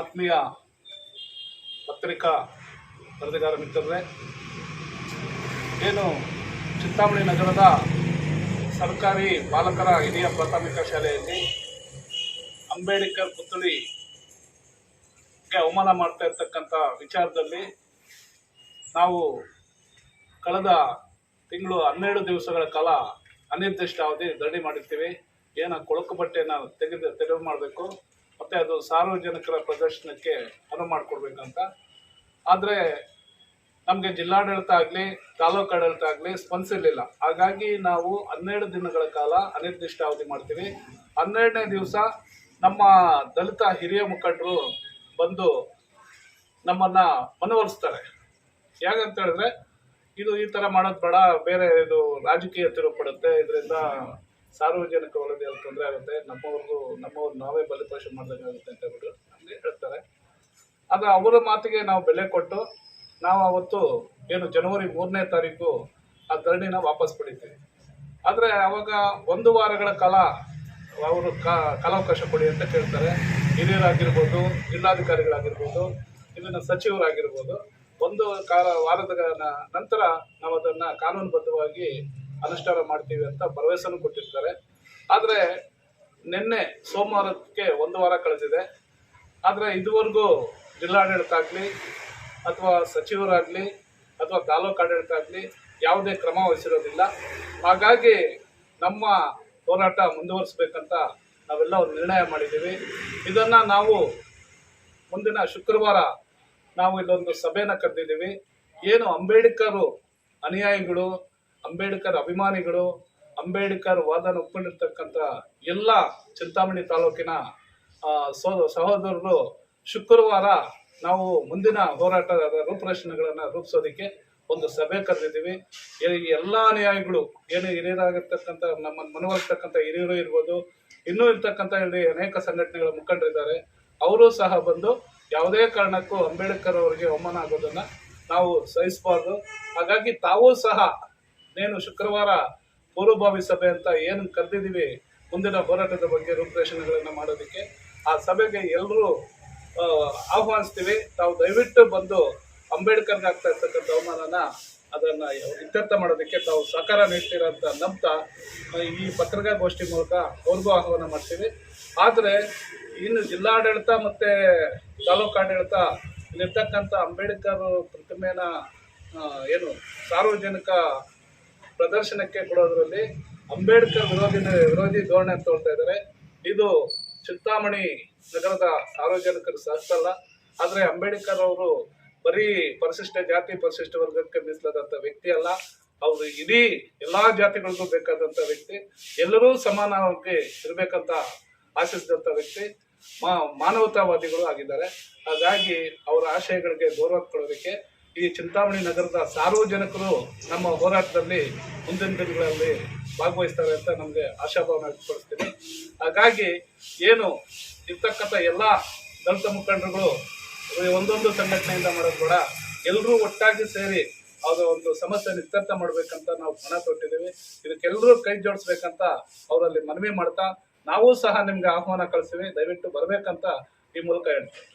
ಆತ್ಮೀಯ ಪತ್ರಿಕಾ ವರದಿಗಾರ ಮಿತ್ರರೇ, ಏನು ಚಿಂತಾಮಣಿ ನಗರದ ಸರ್ಕಾರಿ ಬಾಲಕರ ಹಿರಿಯ ಪ್ರಾಥಮಿಕ ಶಾಲೆಯಲ್ಲಿ ಅಂಬೇಡ್ಕರ್ ಪುತ್ಥಳಿಗೆ ಅವಮಾನ ಮಾಡ್ತಾ ಇರ್ತಕ್ಕಂಥ ವಿಚಾರದಲ್ಲಿ ನಾವು ಕಳೆದ ತಿಂಗಳು ಹನ್ನೆರಡು ದಿವಸಗಳ ಕಾಲ ಅನಿರ್ದಿಷ್ಟ ಅವಧಿ ಧರಣಿ ಮಾಡಿರ್ತೀವಿ. ಏನೋ ಕೊಳಕು ಬಟ್ಟೆಯನ್ನು ತೆಗೆದು ತೆರವು ಮಾಡಬೇಕು. ಮತ್ತು ಅದು ಸಾರ್ವಜನಿಕರ ಪ್ರದರ್ಶನಕ್ಕೆ ಅನುವು ಮಾಡಿಕೊಡ್ಬೇಕಂತ. ಆದರೆ ನಮಗೆ ಜಿಲ್ಲಾಡಳಿತ ಆಗಲಿ, ತಾಲೂಕು ಆಡಳಿತ ಆಗಲಿ ಸ್ಪಂದಿಸಿರಲಿಲ್ಲ ಹಾಗಾಗಿ ನಾವು ಹನ್ನೆರಡು ದಿನಗಳ ಕಾಲ ಅನಿರ್ದಿಷ್ಟ ಅವಧಿ ಮಾಡ್ತೀವಿ. ಹನ್ನೆರಡನೇ ದಿವಸ ನಮ್ಮ ದಲಿತ ಹಿರಿಯ ಮುಖಂಡರು ಬಂದು ನಮ್ಮನ್ನು ಮನವೊಲಿಸ್ತಾರೆ. ಯಾಕಂತ ಹೇಳಿದ್ರೆ, ಇದು ಈ ಥರ ಮಾಡೋದು ಬೇಡ, ಬೇರೆ ಇದು ರಾಜಕೀಯ ತಿರುವು ಪಡುತ್ತೆ, ಇದರಿಂದ ಸಾರ್ವಜನಿಕ ವಲಯದಲ್ಲಿ ತೊಂದರೆ ಆಗುತ್ತೆ ನಮ್ಮವ್ರಿಗೂ ನಮ್ಮವ್ರು ನಾವೇ ಬಲಿಪಶು ಮಾಡ್ದಂಗಾಗುತ್ತೆ ಅಂತ ಹೇಳ್ಬಿಟ್ಟು ನಮಗೆ ಹೇಳ್ತಾರೆ. ಆದರೆ ಅವರ ಮಾತಿಗೆ ನಾವು ಬೆಲೆ ಕೊಟ್ಟು ನಾವು ಅವತ್ತು ಏನು ಜನವರಿ ಮೂರನೇ ತಾರೀಕು ಆ ಧರಣಿನ ವಾಪಸ್ ಪಡಿತೀವಿ. ಆದರೆ ಅವಾಗ ಒಂದು ವಾರಗಳ ಕಾಲ ಅವರು ಕಾಲಾವಕಾಶ ಕೊಡಿ ಅಂತ ಕೇಳ್ತಾರೆ. ಹಿರಿಯರಾಗಿರ್ಬೋದು, ಜಿಲ್ಲಾಧಿಕಾರಿಗಳಾಗಿರ್ಬೋದು, ಇಲ್ಲಿನ ಸಚಿವರಾಗಿರ್ಬೋದು. ಒಂದು ಕಾಲ ವಾರದ ನಂತರ ನಾವು ಅದನ್ನು ಕಾನೂನುಬದ್ಧವಾಗಿ ಅನುಷ್ಠಾನ ಮಾಡ್ತೀವಿ ಅಂತ ಭರವಸೆನೂ ಕೊಟ್ಟಿರ್ತಾರೆ. ಆದರೆ ನಿನ್ನೆ ಸೋಮವಾರಕ್ಕೆ ಒಂದು ವಾರ ಕಳೆದಿದೆ. ಆದರೆ ಇದುವರೆಗೂ ಜಿಲ್ಲಾಡಳಿತ ಆಗಲಿ ಅಥವಾ ಸಚಿವರಾಗಲಿ ಅಥವಾ ತಾಲೂಕು ಆಡಳಿತ ಆಗಲಿ ಯಾವುದೇ ಕ್ರಮ ವಹಿಸಿರೋದಿಲ್ಲ. ಹಾಗಾಗಿ ನಮ್ಮ ಹೋರಾಟ ಮುಂದುವರಿಸಬೇಕಂತ ನಾವೆಲ್ಲ ಒಂದು ನಿರ್ಣಯ ಮಾಡಿದ್ದೀವಿ. ಇದನ್ನು ನಾವು ಮುಂದಿನ ಶುಕ್ರವಾರ ನಾವು ಇಲ್ಲೊಂದು ಸಭೆನ ಕರೆದಿದ್ದೀವಿ. ಏನು ಅಂಬೇಡ್ಕರ್ ಅನುಯಾಯಿಗಳು ಅಂಬೇಡ್ಕರ್ ಅಭಿಮಾನಿಗಳು, ಅಂಬೇಡ್ಕರ್ ವಾದನ ಒಪ್ಕೊಂಡಿರ್ತಕ್ಕಂಥ ಎಲ್ಲ ಚಿಂತಾಮಣಿ ತಾಲೂಕಿನ ಸಹೋದರರು ಶುಕ್ರವಾರ ನಾವು ಮುಂದಿನ ಹೋರಾಟದ ರೂಪುರಚನೆಗಳನ್ನು ರೂಪಿಸೋದಕ್ಕೆ ಒಂದು ಸಭೆ ಕರೆದಿದ್ದೀವಿ. ಎಲ್ಲ ಅನುಯಾಯಿಗಳು, ಏನು ಹಿರಿಯರಾಗಿರ್ತಕ್ಕಂಥ, ನಮ್ಮ ಮನವೊಲಿಸ್ತಕ್ಕಂಥ ಹಿರಿಯರು ಇರ್ಬೋದು, ಇನ್ನೂ ಇರ್ತಕ್ಕಂಥ ಇಲ್ಲಿ ಅನೇಕ ಸಂಘಟನೆಗಳ ಮುಖಂಡರಿದ್ದಾರೆ. ಅವರು ಸಹ ಬಂದು ಯಾವುದೇ ಕಾರಣಕ್ಕೂ ಅಂಬೇಡ್ಕರ್ ಅವರಿಗೆ ಅವಮಾನ ಆಗೋದನ್ನು ನಾವು ಸಹಿಸಬಾರ್ದು. ಹಾಗಾಗಿ ತಾವೂ ಸಹ ನೇನು ಶುಕ್ರವಾರ ಪೂರ್ವಭಾವಿ ಸಭೆ ಅಂತ ಏನು ಕರೆದಿದ್ದೀವಿ? ಮುಂದಿನ ಹೋರಾಟದ ಬಗ್ಗೆ ರೂಪರೇಷಣೆಗಳನ್ನು ಮಾಡೋದಕ್ಕೆ. ಆ ಸಭೆಗೆ ಎಲ್ಲರೂ ಆಹ್ವಾನಿಸ್ತೀವಿ. ತಾವು ದಯವಿಟ್ಟು ಬಂದು ಅಂಬೇಡ್ಕರ್ಗೆ ಆಗ್ತಾ ಇರ್ತಕ್ಕಂಥ ಅವಮಾನನ ಅದನ್ನು ಇತ್ಯರ್ಥ ಮಾಡೋದಕ್ಕೆ ತಾವು ಸಹಕಾರ ನೀಡ್ತೀರಂತ ನಂಬ್ತಾ ಈ ಪತ್ರಿಕಾಗೋಷ್ಠಿ ಮೂಲಕ ಅವ್ರಿಗೂ ಆಹ್ವಾನ ಮಾಡ್ತೀವಿ. ಆದರೆ, ಇನ್ನು ಜಿಲ್ಲಾಡಳಿತ ಮತ್ತು ತಾಲೂಕು ಆಡಳಿತ ಇಲ್ಲಿರ್ತಕ್ಕಂಥ ಅಂಬೇಡ್ಕರ್ ಪ್ರತಿಮೆನ ಏನು ಸಾರ್ವಜನಿಕ ಪ್ರದರ್ಶನಕ್ಕೆ ಕೊಡೋದ್ರಲ್ಲಿ ಅಂಬೇಡ್ಕರ್ ವಿರೋಧಿ ವಿರೋಧಿ ಧೋರಣೆ ತೋರ್ತಾ ಇದ್ದಾರೆ. ಇದು ಚಿಂತಾಮಣಿ ನಗರದ ಸಾರ್ವಜನಿಕರು ಸಹಸಲ್ಲ ಆದರೆ ಅಂಬೇಡ್ಕರ್ ಅವರು ಬರೀ ಪರಿಶಿಷ್ಟ ಜಾತಿ, ಪರಿಶಿಷ್ಟ ವರ್ಗಕ್ಕೆ ಮೀಸಲಾದಂಥ ವ್ಯಕ್ತಿ ಅಲ್ಲ. ಅವರು ಇಡೀ ಎಲ್ಲಾ ಜಾತಿಗಳಿಗೂ ಬೇಕಾದಂಥ ವ್ಯಕ್ತಿ. ಎಲ್ಲರೂ ಸಮಾನವಾಗಿ ಇರಬೇಕಂತ ಆಶಿಸಿದಂಥ ವ್ಯಕ್ತಿ. ಮಾ ಮಾನವತಾವಾದಿಗಳು ಆಗಿದ್ದಾರೆ. ಹಾಗಾಗಿ ಅವರ ಆಶಯಗಳಿಗೆ ಗೌರವ ಕೊಡೋದಕ್ಕೆ ಈ ಚಿಂತಾಮಣಿ ನಗರದ ಸಾರ್ವಜನಿಕರು ನಮ್ಮ ಹೋರಾಟದಲ್ಲಿ ಮುಂದಿನ ದಿನಗಳಲ್ಲಿ ಭಾಗವಹಿಸ್ತಾರೆ ಅಂತ ನಮಗೆ ಆಶಾಭಾವನೆ ವ್ಯಕ್ತಪಡಿಸ್ತೀನಿ. ಹಾಗಾಗಿ ಏನು ಇರ್ತಕ್ಕಂಥ ಎಲ್ಲ ದಲಿತ ಮುಖಂಡರುಗಳು ಒಂದೊಂದು ಸಂಘಟನೆಯಿಂದ ಮಾಡೋದು ಕೂಡ ಎಲ್ಲರೂ ಒಟ್ಟಾಗಿ ಸೇರಿ ಅವರ ಒಂದು ಸಮಸ್ಯೆ ಇತ್ಯರ್ಥ ಮಾಡಬೇಕಂತ ನಾವು ಪಣ ತೊಟ್ಟಿದ್ದೀವಿ. ಇದಕ್ಕೆಲ್ಲರೂ ಕೈ ಜೋಡಿಸ್ಬೇಕಂತ ಅವರಲ್ಲಿ ಮನವಿ ಮಾಡ್ತಾ, ನಾವು ಸಹ ನಿಮ್ಗೆ ಆಹ್ವಾನ ಕಳಿಸ್ತೀವಿ. ದಯವಿಟ್ಟು ಬರಬೇಕಂತ ಈ ಮೂಲಕ ಹೇಳ್ತೀವಿ